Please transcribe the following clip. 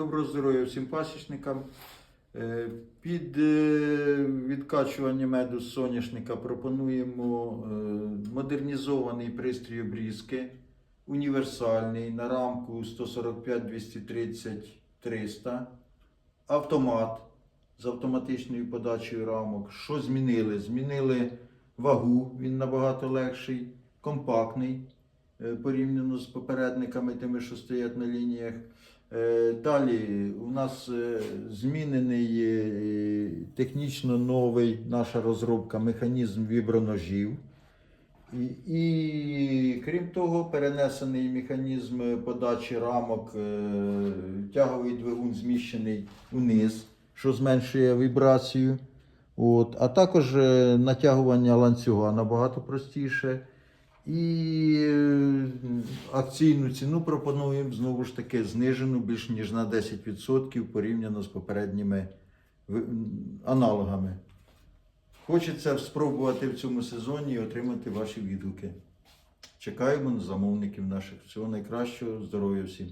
Доброго здоров'я всім пасічникам. Е, Під е, відкачування меду з соняшника пропонуємо е, модернізований пристрій обрізки, універсальний на рамку 145 230 300 автомат з автоматичною подачею рамок. Що змінили? Змінили вагу, він набагато легший, компактний порівняно з попередниками, тими, що стоять на лініях. Е, Далі у нас е, змінений е, технічно новий наша розробка, механізм віброножів. І, і крім того, перенесений механізм подачі рамок, тяговий двигун зміщений униз, що зменшує вібрацію. От. А також натягування ланцюга набагато простіше. І акційну ціну пропонуємо знову ж таки знижену більш ніж на 10% порівняно з попередніми аналогами. Хочеться спробувати в цьому сезоні і отримати ваші відгуки. Чекаємо на замовників наших. Всього найкращого, здоров'я всім!